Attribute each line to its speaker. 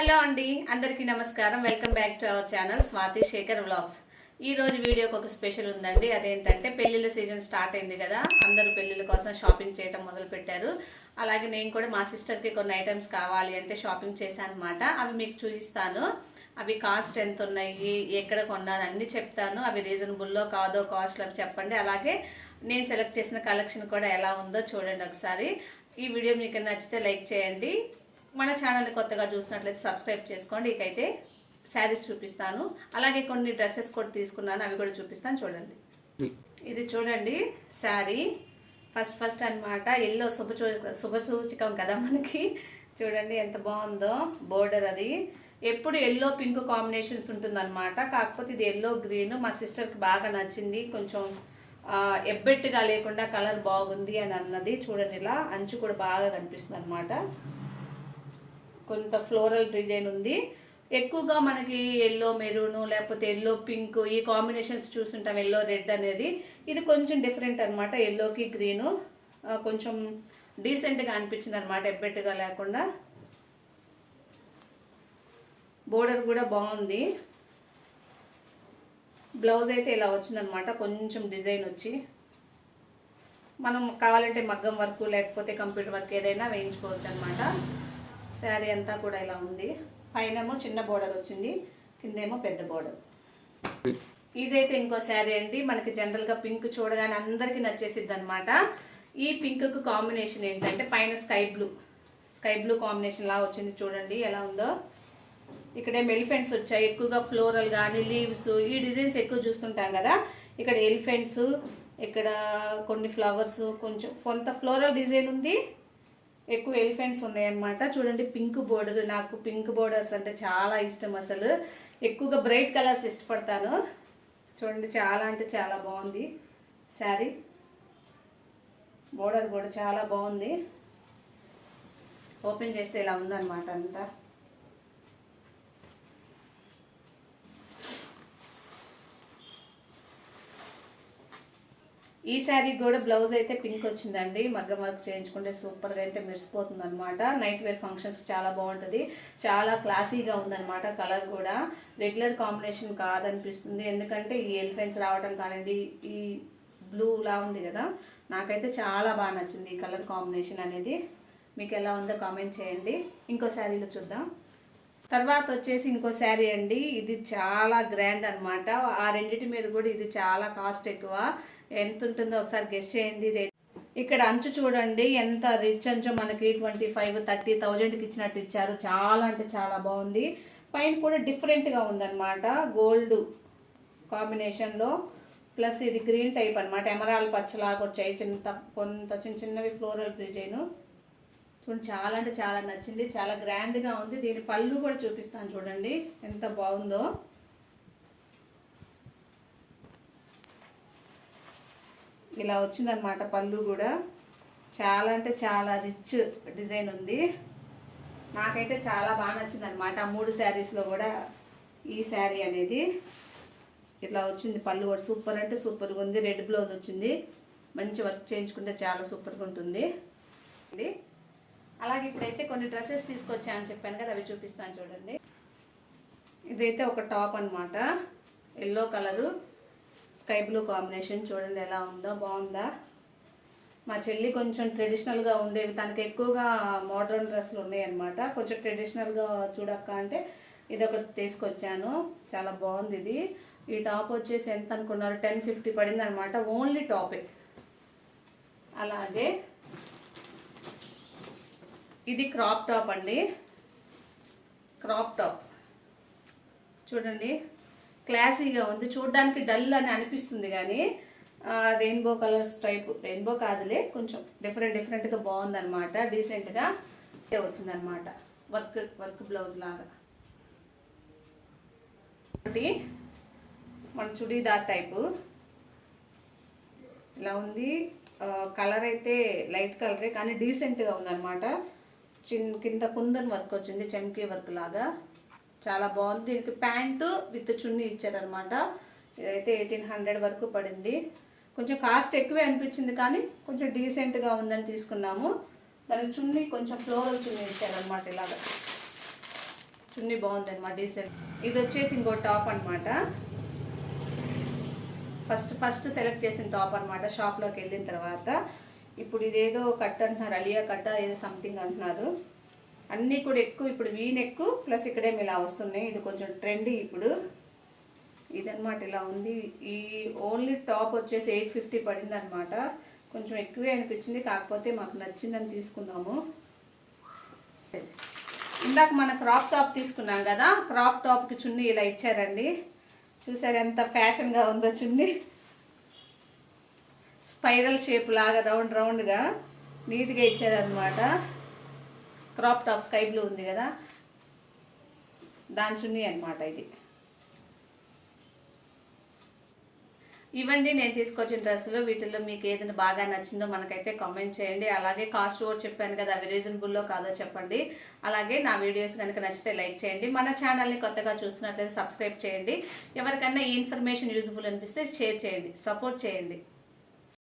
Speaker 1: Hello అండి అందరికీ నమస్కారం. Welcome back to our channel Swathi Shekar vlogs ఈ రోజు వీడియోకి ఒక స్పెషల్ ఉందండి. అదేంటంటే పెళ్ళిళ్ళ సీజన్ స్టార్ట్ అయింది కదా. అందరూ పెళ్ళిళ్ళ కోసం షాపింగ్ చేయడం మొదలు పెట్టారు. అలాగే నేను కూడా మా సిస్టర్కి కొన్ని ఐటమ్స్ కావాలి అంటే షాపింగ్ చేశాను అనమాట అవి మీకు చూపిస్తాను. అవి కాస్ట్ ఎంత ఉన్నాయి ఎక్కడ కొన్నాను అన్ని చెప్తాను. అవి రీజనబుల్లో కాదో కాస్ట్లో చెప్పండి. అలాగే నేను సెలెక్ట్ చేసిన కలెక్షన్ కూడా ఎలా ఉందో చూడండి ఒకసారి. ఈ వీడియో మీకు నచ్చితే లైక్ చేయండి. మన ఛానల్ని కొత్తగా చూసినట్లయితే సబ్స్క్రైబ్ చేసుకోండి. ఇకైతే శారీస్ చూపిస్తాను. అలాగే కొన్ని డ్రెస్సెస్ కూడా తీసుకున్నాను. అవి కూడా చూపిస్తాను. చూడండి. ఇది చూడండి. శారీ ఫస్ట్ ఫస్ట్ అన్నమాట. ఎల్లో శుభ శుభ సూచకం కదా మనకి. చూడండి ఎంత బాగుందో బోర్డర్ అది. ఎప్పుడు ఎల్లో పింక్ కాంబినేషన్స్ ఉంటుందన్నమాట. కాకపోతే ఇది ఎల్లో గ్రీన్ మా సిస్టర్కి బాగా నచ్చింది. కొంచెం ఎబ్బెట్టుగా లేకుండా కలర్ బాగుంది అని అన్నది. చూడండి ఇలా అంచు కూడా బాగా కనిపిస్తుంది అనమాట కొంత ఫ్లోరల్ డిజైన్ ఉంది. ఎక్కువగా మనకి ఎల్లో మెరూన్ లేకపోతే ఎల్లో పింక్ ఈ కాంబినేషన్స్ చూస్తుంటాం. ఎల్లో రెడ్ అనేది. ఇది కొంచెం డిఫరెంట్ అనమాట ఎల్లోకి గ్రీను. కొంచెం డీసెంట్గా అనిపించింది అనమాట ఎబ్బెట్టుగా లేకుండా. బోర్డర్ కూడా బాగుంది. బ్లౌజ్ అయితే ఇలా వచ్చిందనమాట కొంచెం డిజైన్ వచ్చి. మనం కావాలంటే మగ్గం వర్క్ లేకపోతే కంప్యూటర్ వర్క్ ఏదైనా వేయించుకోవచ్చు అనమాట శారీ అంతా కూడా ఇలా ఉంది. పైనేమో చిన్న బోర్డర్ వచ్చింది కిందేమో పెద్ద బోర్డర్. ఇదైతే ఇంకో శారీ అండి మనకి జనరల్గా పింక్ చూడగానే అందరికీ నచ్చేసిద్ది అనమాట ఈ పింక్కు కాంబినేషన్ ఏంటంటే పైన sky blue sky blue combination లా వచ్చింది చూడండి ఎలా ఉందో. ఇక్కడే ఎలిఫెంట్స్ వచ్చాయి ఎక్కువగా ఫ్లోరల్ కానీ లీవ్స్ ఈ డిజైన్స్ ఎక్కువ చూస్తుంటాం కదా. ఇక్కడ ఎలిఫెంట్స్ ఇక్కడ కొన్ని ఫ్లవర్స్ కొంచెం కొంత ఫ్లోరల్ డిజైన్ ఉంది. ఎక్కువ ఎలిఫెంట్స్ ఉన్నాయన్నమాట. చూడండి పింక్ బోర్డర్ నాకు పింక్ బోర్డర్స్ అంటే చాలా ఇష్టం అసలు. ఎక్కువగా బ్రైట్ కలర్స్ ఇష్టపడతాను. చూడండి చాలా అంటే చాలా బాగుంది. శారీ బోర్డర్ కూడా చాలా బాగుంది. ఓపెన్ చేస్తే ఇలా ఉందన్నమాట అంతా. ఈ శారీ కూడా బ్లౌజ్ అయితే పింక్ వచ్చిందండి. మగ్గం వర్క్ చేయించుకుంటే సూపర్గా అయితే మెరిసిపోతుంది అనమాట నైట్ వేర్ ఫంక్షన్స్ చాలా బాగుంటుంది. చాలా క్లాసీగా ఉందన్నమాట కలర్ కూడా. రెగ్యులర్ కాంబినేషన్ కాదనిపిస్తుంది. ఎందుకంటే ఈ ఎలిఫెంట్స్ రావడం కానివ్వండి ఈ బ్లూలా ఉంది కదా. నాకైతే చాలా బాగా నచ్చింది ఈ కలర్ కాంబినేషన్ అనేది. మీకు ఎలా ఉందో కామెంట్ చేయండి. ఇంకో శారీలో చూద్దాం. తర్వాత వచ్చేసి ఇంకో శారీ అండి. ఇది చాలా గ్రాండ్ అనమాట ఆ రెండిటి మీద కూడా ఇది చాలా కాస్ట్ ఎక్కువ. ఎంత ఉంటుందో ఒకసారి గెస్ట్ చేయండి. ఇది ఇక్కడ అంచు చూడండి. ఎంత రిచ్ అంచు మనకి ట్వంటీ ఫైవ్ థర్టీ థౌజండ్కి ఇచ్చినట్టు ఇచ్చారు. చాలా అంటే చాలా బాగుంది. పైన కూడా డిఫరెంట్గా ఉందన్నమాట. గోల్డ్ కాంబినేషన్లో ప్లస్ ఇది గ్రీన్ టైప్ అనమాట ఎమరాల్ పచ్చలాగా వచ్చాయి. చిన్న కొంత చిన్న చిన్నవి ఫ్లోరల్ డిజైను చూడండి చాలా అంటే చాలా నచ్చింది. చాలా గ్రాండ్గా ఉంది. దీని పళ్ళు కూడా చూపిస్తాను చూడండి. ఎంత బాగుందో. ఇలా వచ్చిందనమాట పళ్ళు కూడా. చాలా అంటే చాలా రిచ్ డిజైన్ ఉంది. నాకైతే చాలా బాగా నచ్చింది అనమాట ఆ మూడు శారీస్లో కూడా ఈ శారీ అనేది. ఇట్లా వచ్చింది పళ్ళు కూడా సూపర్ అంటే సూపర్గా ఉంది. రెడ్ బ్లౌజ్ వచ్చింది. మంచి వర్క్ చేయించుకుంటే చాలా సూపర్గా ఉంటుంది. ఇది అలాగే ఇప్పుడైతే కొన్ని డ్రెస్సెస్ తీసుకొచ్చానని చెప్పాను కదా అవి చూపిస్తాను చూడండి. ఇదైతే ఒక టాప్ అన్నమాట. Yellow colour sky blue combination చూడండి ఎలా ఉందో బాగుందా? మా చెల్లి కొంచెం ట్రెడిషనల్గా ఉండేవి. తనకి ఎక్కువగా మోడర్న్ డ్రెస్సులు ఉన్నాయన్నమాట. కొంచెం ట్రెడిషనల్గా చూడక్క అంటే ఇది ఒకటి తీసుకొచ్చాను. చాలా బాగుంది ఇది. ఈ టాప్ వచ్చేసి ఎంత అనుకున్నారు? టెన్ ఫిఫ్టీ పడింది అనమాట ఓన్లీ టాపే. అలాగే ఇది క్రాప్ టాప్ అండి. Crop top. చూడండి క్లాసీగా ఉంది. చూడడానికి డల్ అని అనిపిస్తుంది కానీ రెయిన్బో కలర్స్ టైప్ రెయిన్బో కాదులే కొంచెం డిఫరెంట్ డిఫరెంట్గా బాగుందనమాట డీసెంట్గా వచ్చిందనమాట వర్క్ వర్క్ బ్లౌజ్ లాగా. ఒకటి మన చుడీదార్ టైపు. ఇలా ఉంది. కలర్ అయితే లైట్ కలరే కానీ డీసెంట్గా ఉందన్నమాట. చిన్న కింద కుందన్ వర్క్ వచ్చింది చెమ్కీ వర్క్ లాగా. చాలా బాగుంది. దీనికి ప్యాంటు విత్ చున్నీ ఇచ్చారనమాట ఇదైతే ఎయిటీన్ హండ్రెడ్ వరకు పడింది. కొంచెం కాస్ట్ ఎక్కువే అనిపించింది కానీ కొంచెం డీసెంట్గా ఉందని తీసుకున్నాము. దానికి చున్నీ కొంచెం ఫ్లోరల్ చున్నీ ఇచ్చారనమాట ఇలాగా. చున్నీ బాగుంది అనమాట డీసెంట్. ఇది వచ్చేసి ఇంకో టాప్ అన్నమాట. ఫస్ట్ ఫస్ట్ సెలెక్ట్ చేసిన టాప్ అనమాట షాప్లోకి వెళ్ళిన తర్వాత. ఇప్పుడు ఇదేదో కట్ అంటున్నారు అలియా కట్ట ఏదో సంథింగ్ అంటున్నారు. అన్నీ కూడా ఎక్కువ ఇప్పుడు వీ నెక్ ప్లస్ ఇక్కడేమి ఇలా వస్తున్నాయి. ఇది కొంచెం ట్రెండీ ఇప్పుడు. ఇదనమాట ఇలా ఉంది. ఈ ఓన్లీ టాప్ వచ్చేసి ఎయిట్ ఫిఫ్టీ పడింది అనమాట కొంచెం ఎక్కువే అనిపించింది కాకపోతే మాకు నచ్చిందని తీసుకున్నాము. ఇందాక మన క్రాప్ టాప్ తీసుకున్నాం కదా క్రాప్ టాప్కి చున్నీ ఇలా ఇచ్చారండి. చూసారు ఎంత ఫ్యాషన్గా ఉందో చున్నీ. స్పైరల్ షేప్ లాగా రౌండ్ రౌండ్గా నీట్గా ఇచ్చారనమాట క్రాప్ టాప్ స్కై బ్లూ ఉంది కదా దాని చున్నీ అనమాట ఇది. ఇవన్నీ నేను తీసుకొచ్చిన డ్రెస్సులు వీటిల్లో మీకు ఏదైనా బాగా నచ్చిందో మనకైతే కామెంట్ చేయండి. అలాగే కాస్ట్ కూడా చెప్పాను కదా అవి రీజనబుల్లో కాదో చెప్పండి. అలాగే నా వీడియోస్ కనుక నచ్చితే లైక్ చేయండి. మన ఛానల్ని కొత్తగా చూసినట్లయితే సబ్స్క్రైబ్ చేయండి. ఎవరికైనా ఈ ఇన్ఫర్మేషన్ యూజ్ఫుల్ అనిపిస్తే షేర్ చేయండి సపోర్ట్ చేయండి.